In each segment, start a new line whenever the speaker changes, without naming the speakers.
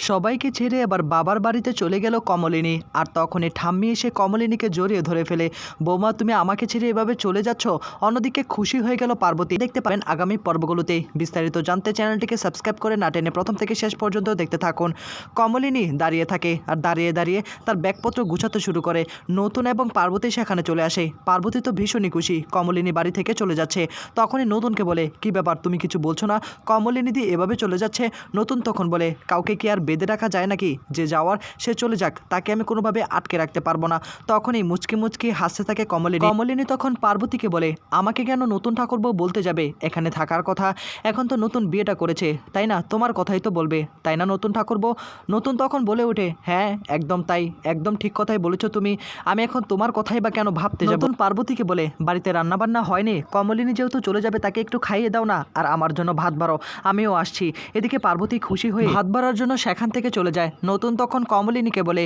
সবাইকে ছেড়ে এবার বাবার বাড়িতে চলে গেল কমলিনী। আর তখনই ঠাম্মি এসে কমলিনীকে জড়িয়ে ধরে ফেলে। বৌমা, তুমি আমাকে ছেড়ে এভাবে চলে যাচ্ছ? অন্যদিকে খুশি হয়ে গেল পার্বতী। দেখতে পারেন আগামী পর্বগুলোতে। বিস্তারিত জানতে চ্যানেলটিকে সাবস্ক্রাইব করে না টেনে প্রথম থেকে শেষ পর্যন্ত দেখতে থাকুন। কমলিনী দাঁড়িয়ে থাকে আর দাঁড়িয়ে দাঁড়িয়ে তার ব্যাগপত্র গুছাতে শুরু করে। নতুন এবং পার্বতী সেখানে চলে আসে। পার্বতী তো ভীষণই খুশি। কমলিনী বাড়ি থেকে চলে যাচ্ছে। তখনই নতুনকে বলে, কি ব্যাপার? তুমি কিছু বলছো না? কমলিনী দি, এভাবে চলে যাচ্ছে? নতুন তখন বলে, কাউকে কি আর বেঁধে রাখা যায় নাকি? যে যাওয়ার সে চলে যাক তাকে আমি কোনোভাবে আটকে রাখতে পারব না। তখনই মুচকি মুচকি হাসতে থাকে কমলিনী। কমলিনী তখন পার্বতীকে বলে আমাকে কেন নতুন ঠাকুরবো বলতে যাবে? এখানে থাকার কথা। এখন তো নতুন বিয়েটা করেছে। তাই না? তোমার কথাই তো বলবে। তাই না নতুন ঠাকুরবো নতুন তখন বলে ওঠে হ্যাঁ একদম তাই। একদম ঠিক কথাই বলেছ তুমি। আমি এখন তোমার কথাই বা কেন ভাবতে যাব? নতুন পার্বতীকে বলে বাড়িতে রান্নাবান্না হয়নি? কমলিনী যেহেতু চলে যাবে তাকে একটু খাইয়ে দাও না। আর আমার জন্য ভাত বাড়ো। আমিও আসছি। এদিকে পার্বতী খুশি হয়ে ভাত বাড়ার জন্য সেখান থেকে চলে যায়। নতুন তখন কমলিনীকে বলে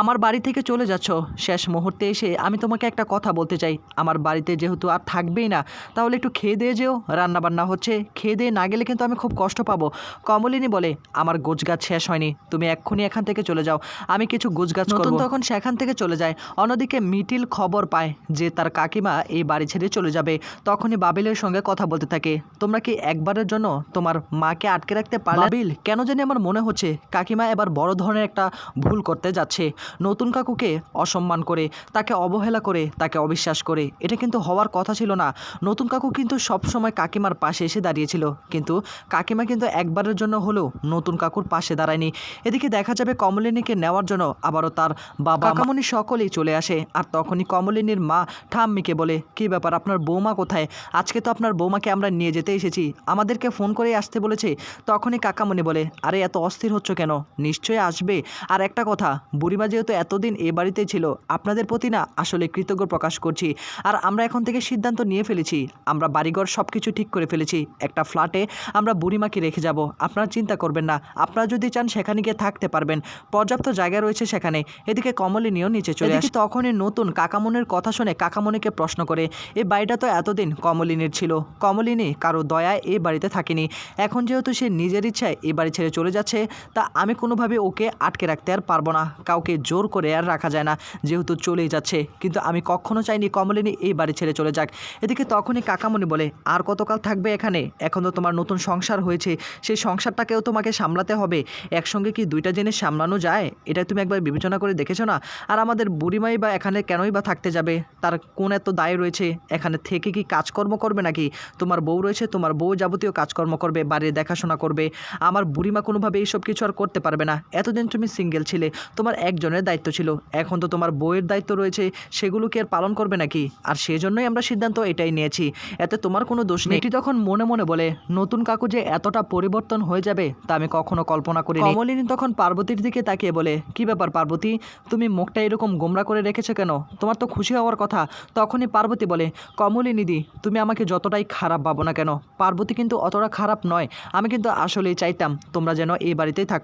আমার বাড়ি থেকে চলে যাচ্ছ। শেষ মুহূর্তে এসে আমি তোমাকে একটা কথা বলতে চাই। আমার বাড়িতে যেহেতু আর থাকবেই না তাহলে একটু খেয়ে দিয়ে যেও। রান্না বান্না হচ্ছে খেয়ে দিয়ে না গেলে কিন্তু আমি খুব কষ্ট পাবো। কমলিনী বলে আমার গোছগাছ শেষ হয়নি। তুমি এক্ষুনি এখান থেকে চলে যাও। আমি কিছু গোছগাছ নতুন তখন সেখান থেকে চলে যায়। অন্যদিকে মিটিল খবর পায় যে তার কাকিমা এই বাড়ি ছেড়ে চলে যাবে। তখনই বাবিলের সঙ্গে কথা বলতে থাকে তোমরা কি একবারের জন্য তোমার মাকে আটকে রাখতে পারলে? বাবিল কেন জানি আমার মনে হচ্ছে কাকিমা এবার বড় ধরনের একটা ভুল করতে যাচ্ছে। নতুন কাকুকে অসম্মান করে, তাকে অবহেলা করে, তাকে অবিশ্বাস করে, এটা কিন্তু হওয়ার কথা ছিল না। নতুন কাকু কিন্তু সবসময় কাকিমার পাশে এসে দাঁড়িয়েছিল। কিন্তু কাকিমা কিন্তু একবারের জন্য হলেও নতুন কাকুর পাশে দাঁড়ায়নি। এদিকে দেখা যাবে কমলিনীকে নেওয়ার জন্য আবারও তার বাবা কাকামণি সকলেই চলে আসে, আর তখনই কমলিনীর মা ঠাম্মিকে বলে, কি ব্যাপার, আপনার বৌমা কোথায়? আজকে তো আপনার বৌমাকে আমরা নিয়ে যেতে এসেছি। আমাদেরকে ফোন করে আসতে বলেছে। তখনই কাকামণি বলে, আরে, এত অস্থির হচ্ছ কেন? নিশ্চয়ই আসবে। আর একটা কথা বুড়িমা যেহেতু এতদিন এ বাড়িতে ছিল আপনাদের প্রতি না আসলে কৃতজ্ঞ প্রকাশ করছি। আর আমরা এখন থেকে সিদ্ধান্ত নিয়ে ফেলেছি। আমরা বাড়িঘর সব কিছু ঠিক করে ফেলেছি। একটা ফ্ল্যাটে আমরা বুড়িমাকে রেখে যাব। আপনারা চিন্তা করবেন না। আপনারা যদি চান সেখানে গিয়ে থাকতে পারবেন। পর্যাপ্ত জায়গা রয়েছে সেখানে। এদিকে কমলিনীও নিচে চলে আসে তখনই নতুন কাকামনের কথা শুনে কাকামনিকে প্রশ্ন করে এ বাড়িটা তো এতদিন কমলিনীর ছিল। কমলিনী কারও দয়ায় এ বাড়িতে থাকেনি। এখন যেহেতু সে নিজের ইচ্ছায় এই বাড়ি ছেড়ে চলে যাচ্ছে তা আমি কোনোভাবে ওকে আটকে রাখতে আর পারব না। কাউকে জোর করে আর রাখা যায় না, যেহেতু চলেই যাচ্ছে। কিন্তু আমি কখনো চাইনি কমলিনী এই বাড়ি ছেড়ে চলে যাক। এদিকে তখনই কাকামণি বলে, আর কতকাল থাকবে এখানে? এখন তো তোমার নতুন সংসার হয়েছে। সেই সংসারটাকেও তোমাকে সামলাতে হবে। একসঙ্গে কি দুইটা জিনিস সামলানো যায়? এটা তুমি একবার বিবেচনা করে দেখেছ না? আর আমাদের বুড়িমাই বা এখানে কেনই বা থাকতে যাবে? তার কোন এত দায় রয়েছে? এখানে থেকে কি কাজকর্ম করবে নাকি? তোমার বউ রয়েছে, তোমার বউ যাবতীয় কাজকর্ম করবে, বাড়ির দেখাশোনা করবে। আমার বুড়িমা কোনোভাবে এইসব কিছু আর করতে পারবে না। এতদিন তুমি সিঙ্গেল ছিলে, তোমার একজনের দায়িত্ব ছিল। এখন তো তোমার বইয়ের দায়িত্ব রয়েছে, সেগুলো কি আর পালন করবে নাকি? আর সেজন্যই আমরা সিদ্ধান্ত এটাই নিয়েছি, এতে তোমার কোনো দোষ নেই। এটি তখন মনে মনে বলে, নতুন কাকু যে এতটা পরিবর্তন হয়ে যাবে, তা আমি কখনো কল্পনা করি কমলিনী তখন পার্বতীর দিকে তাকিয়ে বলে, কি ব্যাপার পার্বতী, তুমি মুখটা এরকম গোমরা করে রেখেছো কেন? তোমার তো খুশি হওয়ার কথা। তখনই পার্বতী বলে কমলিনীদি তুমি আমাকে যতটাই খারাপ ভাবো না কেন, পার্বতী কিন্তু অতটা খারাপ নয়। আমি কিন্তু আসলেই চাইতাম তোমরা যেন এই বাড়িতেই থাকো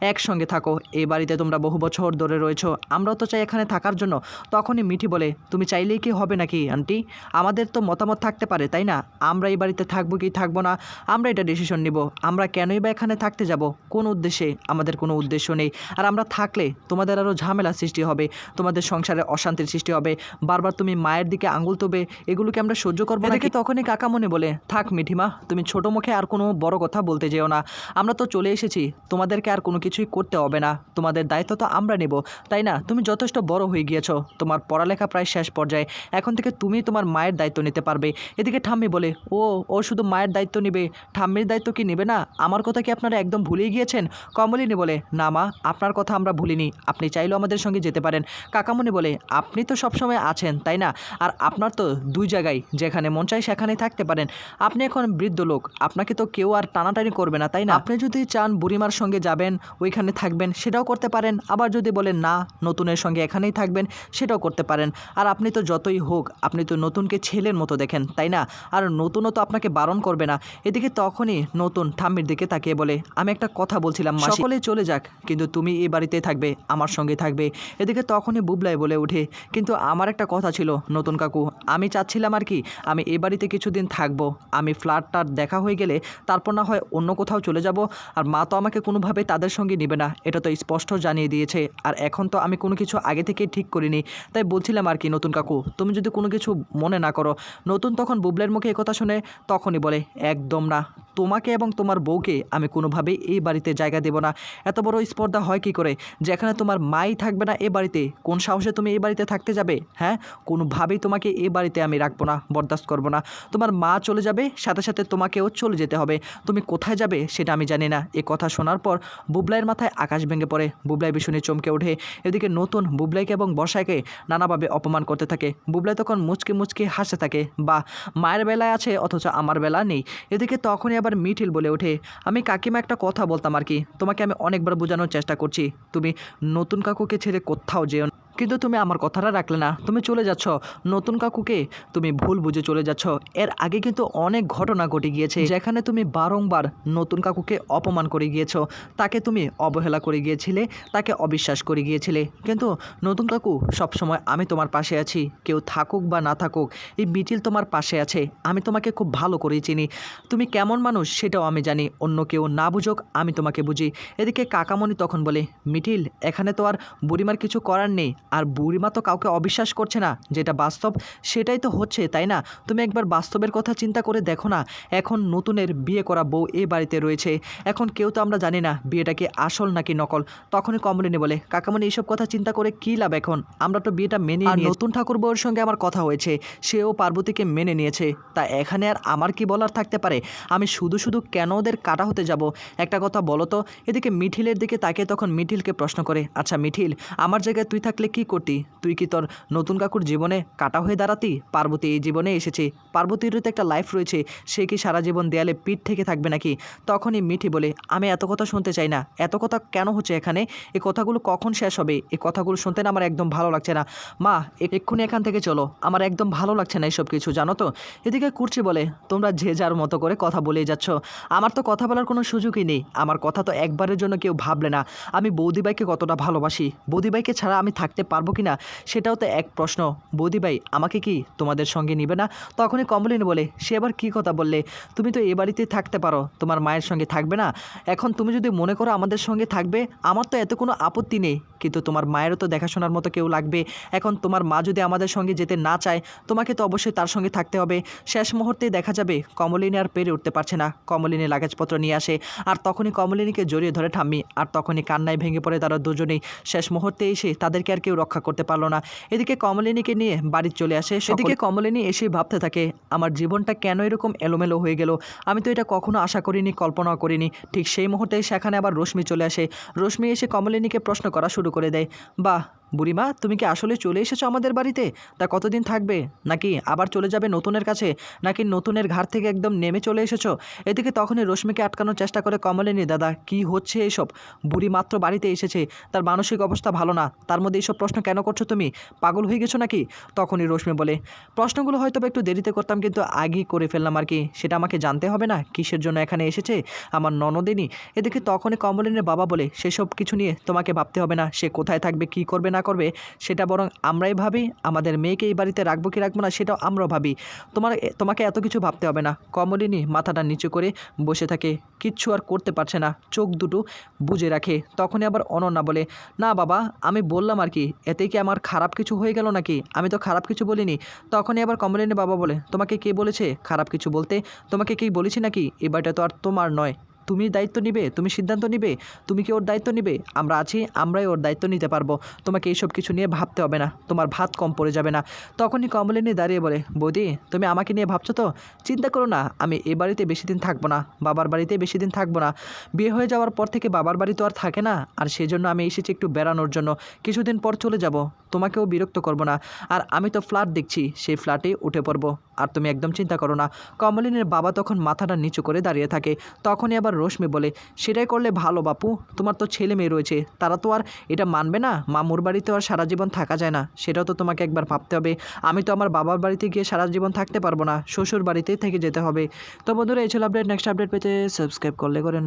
একসঙ্গে থাকো। এই বাড়িতে তোমরা বহু বছর ধরে রয়েছো। আমরাও তো চাই এখানে থাকার জন্য। তখনই মিঠি বলে তুমি চাইলেই কি হবে নাকি আন্টি? আমাদের তো মতামত থাকতে পারে তাই না? আমরা এই বাড়িতে থাকব কি থাকব না? আমরা এটা ডিসিশন নিব। আমরা কেনই বা এখানে থাকতে যাব? কোন উদ্দেশ্যে? আমাদের কোনো উদ্দেশ্য নেই। আর আমরা থাকলে তোমাদের আরও ঝামেলা সৃষ্টি হবে। তোমাদের সংসারে অশান্তির সৃষ্টি হবে। বারবার তুমি মায়ের দিকে আঙুল তোবে। এগুলোকে আমরা সহ্য করব নাকি? তখনই কাকা মনে বলে থাক মিঠিমা তুমি ছোট মুখে আর কোনো বড় কথা বলতে যেও না। আমরা তো চলে এসেছি। তোমাদেরকে আর কোনো কিছুই করতে হবে না। তোমাদের দায়িত্ব তো আমরা নেব, তাই না? তুমি যথেষ্ট বড় হয়ে গিয়েছো। তোমার পড়ালেখা প্রায় শেষ পর্যায়ে। এখন থেকে তুমি তোমার মায়ের দায়িত্ব নিতে পারবে। এদিকে ঠাম্মি বলে, ও ও শুধু মায়ের দায়িত্ব নেবে। ঠাম্মির দায়িত্ব কি নেবে না? আমার কথা কি আপনারা একদম ভুলেই গিয়েছেন? কমলিনী বলে, না মা, আপনার কথা আমরা ভুলিনি। আপনি চাইলেও আমাদের সঙ্গে যেতে পারেন। কাকামণি বলে, আপনি তো সবসময় আছেন, তাই না? আর আপনার তো দুই জায়গায়, যেখানে মন চাই সেখানেই থাকতে পারেন। আপনি এখন বৃদ্ধ লোক। আপনাকে তো কেউ আর টানাটানি করবে না, তাই না? আপনি যদি চান বুড়িমার সঙ্গে যাবেন, ওইখানে থাকবেন, সেটাও করতে পারেন। আবার যদি বলেন, না, নতুনের সঙ্গে এখানেই থাকবেন, সেটাও করতে পারেন। আর আপনি তো যতই হোক, আপনি তো নতুনকে ছেলের মতো দেখেন, তাই না? আর নতুনও তো আপনাকে বারণ করবে না। এদিকে তখনই নতুন ঠাম্মির দিকে তাকিয়ে বলে, আমি একটা কথা বলছিলাম সকলে চলে যাক, কিন্তু তুমি এই বাড়িতে থাকবে, আমার সঙ্গে থাকবে। এদিকে তখনই বুবলাই বলে ওঠে, কিন্তু আমার একটা কথা ছিল, নতুন কাকু, আমি চাচ্ছিলাম আর কি, আমি এই বাড়িতে কিছুদিন থাকব, আমি ফ্ল্যাটটার দেখা হয়ে গেলে, তারপর না হয় অন্য কোথাও চলে যাব, আর মা তো আমাকে কোনোভাবে কোনোভাবেই তাদের সঙ্গে নেবে না। এটা তো স্পষ্ট জানিয়ে দিয়েছে। আর এখন তো আমি কোনো কিছু আগে থেকে ঠিক করিনি। তাই বলছিলাম আর কি, নতুন কাকু, তুমি যদি কোনো কিছু মনে না করো, নতুন তখন বুবলের মুখে একথা শুনে তখনই বলে, একদম না তোমাকে এবং তোমার বউকে আমি কোনোভাবেই এই বাড়িতে জায়গা দেব না। এত বড় স্পর্ধা হয় কি করে? যেখানে তোমার মাই থাকবে না এ বাড়িতে? কোন সাহসে তুমি এই বাড়িতে থাকতে যাবে? হ্যাঁ? কোনোভাবেই তোমাকে এ বাড়িতে আমি রাখব না, বরদাস্ত করব না। তোমার মা চলে যাবে, সাথে সাথে তোমাকেও চলে যেতে হবে। তুমি কোথায় যাবে সেটা আমি জানি না। এ কথা শোনার পর বুবলাইয়ের মাথায় আকাশ ভেঙে পড়ে। বুবলাই ভীষণই চমকে ওঠে। এদিকে নতুন বুবলাইকে এবং বর্ষাকে নানাভাবে অপমান করতে থাকে। বুবলাই তখন মুচকে মুচকে হাসতে থাকে। বা মায়ের বেলায় আছে, অথচ আমার বেলা নেই। এদিকে তখনই আবার মিঠিল বলে ওঠে, আমি কাকিমা একটা কথা বলতাম আর কি তোমাকে আমি অনেকবার বোঝানোর চেষ্টা করছি তুমি নতুন কাকুকে ছেড়ে কোথাও যেও। কিন্তু তুমি আমার কথাটা রাখলে না। তুমি চলে যাচ্ছ। নতুন কাকুকে তুমি ভুল বুঝে চলে যাচ্ছ। এর আগে কিন্তু অনেক ঘটনা ঘটে গিয়েছে। যেখানে তুমি বারংবার নতুন কাকুকে অপমান করে গিয়েছ। তাকে তুমি অবহেলা করে গিয়েছিলে, তাকে অবিশ্বাস করে গিয়েছিলে। কিন্তু নতুন কাকু, সবসময় আমি তোমার পাশে আছি। কেউ থাকুক বা না থাকুক, এই মিটিল তোমার পাশে আছে। আমি তোমাকে খুব ভালো করেই চিনি। তুমি কেমন মানুষ সেটাও আমি জানি। অন্য কেউ না বুঝুক, আমি তোমাকে বুঝি। এদিকে কাকামণি তখন বলে, মিটিল, এখানে তো আর বুড়িমার কিছু করার নেই। আর বুড়িমা তো কাউকে অবিশ্বাস করছে না যেটা বাস্তব সেটাই তো হচ্ছে তাই না? তুমি একবার বাস্তবের কথা চিন্তা করে দেখো না এখন নতুনের বিয়ে করা বউ এ বাড়িতে রয়েছে এখন কেউ তো আমরা জানি না বিয়েটা কি আসল নাকি নকল তখনই কমলিনী বলে কাকামণি এইসব কথা চিন্তা করে কী লাভ এখন? আমরা তো বিয়েটা মেনে আর নতুন ঠাকুর বউয়ের সঙ্গে আমার কথা হয়েছে সেও পার্বতীকে মেনে নিয়েছে তা এখানে আর আমার কি বলার থাকতে পারে? আমি শুধু শুধু কেন ওদের কাটা হতে যাব? একটা কথা বলো তো এদিকে মিঠিলের দিকে তাকে তখন মিঠিলকে প্রশ্ন করে আচ্ছা মিঠিল আমার জায়গায় তুই থাকলে কি করতি? তুই কি তোর নতুন কাকুর জীবনে কাটা হয়ে দাঁড়াতি? পার্বতী এই জীবনে এসেছে। পার্বতীরও তো একটা লাইফ রয়েছে। সে কি সারা জীবন দেয়ালে পিঠ থেকে থাকবে নাকি? তখনই মিঠি বলে, আমি এত কথা শুনতে চাই না। এত কথা কেন হচ্ছে এখানে? এ কথাগুলো কখন শেষ হবে? এ কথাগুলো শুনতে না আমার একদম ভালো লাগছে না। মা এক্ষুনি এখান থেকে চলো। আমার একদম ভালো লাগছে না এইসব কিছু, জানো তো? এদিকে কুর্চি বলে, তোমরা যে যার মতো করে কথা বলেই যাচ্ছ। আমার তো কথা বলার কোনো সুযোগই নেই। আমার কথা তো একবারের জন্য কেউ ভাবলে না। আমি বৌদিবাইকে কতটা ভালোবাসি। বৌদিবাইকে ছাড়া আমি থাকতে পারব কি না সেটাও তো এক প্রশ্ন। বৌদিবাই আমাকে কি তোমাদের সঙ্গে নিবে না? তখনই কমলিনী বলে, সে আবার কী কথা বললে? তুমি তো এ বাড়িতে থাকতে পারো, তোমার মায়ের সঙ্গে থাকবে না? এখন তুমি যদি মনে করো আমাদের সঙ্গে থাকবে, আমার তো এত কোনো আপত্তি নেই। কিন্তু তোমার মায়েরও তো দেখাশোনার মতো কেউ লাগবে। এখন তোমার মা যদি আমাদের সঙ্গে যেতে না চায়, তোমাকে তো অবশ্যই তার সঙ্গে থাকতে হবে। শেষ মুহূর্তে দেখা যাবে, কমলিনী আর পেরে উঠতে পারছে না। কমলিনী লাগাজপত্র নিয়ে আসে, আর তখনই কমলিনীকে জড়িয়ে ধরে ঠাম্মি, আর তখনই কান্নায় ভেঙে পড়ে তারা দুজনেই। শেষ মুহূর্তে এসে তাদেরকে আর কেউ রক্ষা করতে পারল না। এদিকে কমলিনীকে নিয়ে বাড়ি চলে আসে। সেদিকে কমলিনী এসে ভাবতে থাকে আমার জীবনটা কেন এরকম এলোমেলো হয়ে গেল? আমি তো এটা কখনো আশা করিনি কল্পনাও করিনি। ঠিক সেই মুহূর্তে সেখানে আবার রশ্মি চলে আসে। রশ্মি এসে কমলিনীকে প্রশ্ন করা শুরু করে দেয় বাহ বুড়িমা, তুমি কি আসলে চলে এসেছ আমাদের বাড়িতে? তা কতদিন থাকবে? নাকি আবার চলে যাবে নতুনের কাছে? নাকি নতুনের ঘাট থেকে একদম নেমে চলে এসেছ? এদিকে তখনই রশ্মিকে আটকানোর চেষ্টা করে কমলিনী, দাদা, কি হচ্ছে এসব? বুড়ি মাত্র বাড়িতে এসেছে। তার মানসিক অবস্থা ভালো না। তার মধ্যে এইসব প্রশ্ন কেন করছ তুমি? পাগল হয়ে গেছো নাকি? তখনই রশ্মি বলে, প্রশ্নগুলো হয়তো একটু দেরিতে করতাম, কিন্তু আগেই করে ফেললাম আর কি। সেটা আমাকে জানতে হবে না? কিসের জন্য এখানে এসেছে? আমার ননদিনী? এদিকে তখনই কমলিনীর বাবা বলে, সেসব কিছু নিয়ে তোমাকে ভাবতে হবে না। সে কোথায় থাকবে, কি করবে না করবে, সেটা বরং আমরাই ভাবি, আমাদের মেয়েকে এই বাড়িতে রাখব কি রাখব না, সেটাও আমরাও ভাবি। তোমার, তোমাকে এত কিছু ভাবতে হবে না। কমলিনী মাথাটা নিচু করে বসে থাকে, কিচ্ছু আর করতে পারছে না, চোখ দুটো বুজে রাখে। তখনই আবার অনন্যা বলে, না বাবা, আমি বললাম আর কি, এতে কি আমার খারাপ কিছু হয়ে গেল নাকি? আমি তো খারাপ কিছু বলিনি। তখনই আবার কমলিনী বাবা বলে, তোমাকে কে বলেছে খারাপ কিছু বলতে? তোমাকে কি বলেছি নাকি? এ বাড়িটা তো আর তোমার নয়। তুমি দায়িত্ব নিবে, তুমি সিদ্ধান্ত নিবে, তুমি কি ওর দায়িত্ব নিবে? আমরা আছি, আমরাই ওর দায়িত্ব নিতে পারব। তোমাকে এইসব কিছু নিয়ে ভাবতে হবে না, তোমার ভাত কম পড়ে যাবে না। তখনই কমলিনী দাঁড়িয়ে বলে, বৌদি, তুমি আমাকে নিয়ে ভাবছ তো? চিন্তা করো না, আমি এ বাড়িতে বেশি দিন থাকব না, বাবার বাড়িতে বেশি দিন থাকব না। বিয়ে হয়ে যাওয়ার পর থেকে বাবার বাড়ি তো আর থাকে না, আর সেই জন্য আমি এসেছি একটু বেড়ানোর জন্য। কিছুদিন পর চলে যাব। তোমাকেও বিরক্ত করব না। আর আমি তো ফ্ল্যাট দেখছি, সেই ফ্ল্যাটেই উঠে পড়ব। আর তুমি একদম চিন্তা করো না। কমলিনের বাবা তখন মাথাটা নিচু করে দাঁড়িয়ে থাকে। তখনই আবার রশ্মি বলে, সেটাই করলে ভালো, বাপু। তোমার তো ছেলে মেয়ে রয়েছে। তারা তো আর এটা মানবে না। মামুর বাড়িতে আর সারা জীবন থাকা যায় না। সেটাও তো তোমাকে একবার ভাবতে হবে। আমি তো আমার বাবার বাড়িতে গিয়ে সারা জীবন থাকতে পারব না। শ্বশুর বাড়িতেই থেকে যেতে হবে। তো বন্ধুরা, এই ছিল আপডেট। নেক্সট আপডেট পেতে সাবস্ক্রাইব করলে করেন।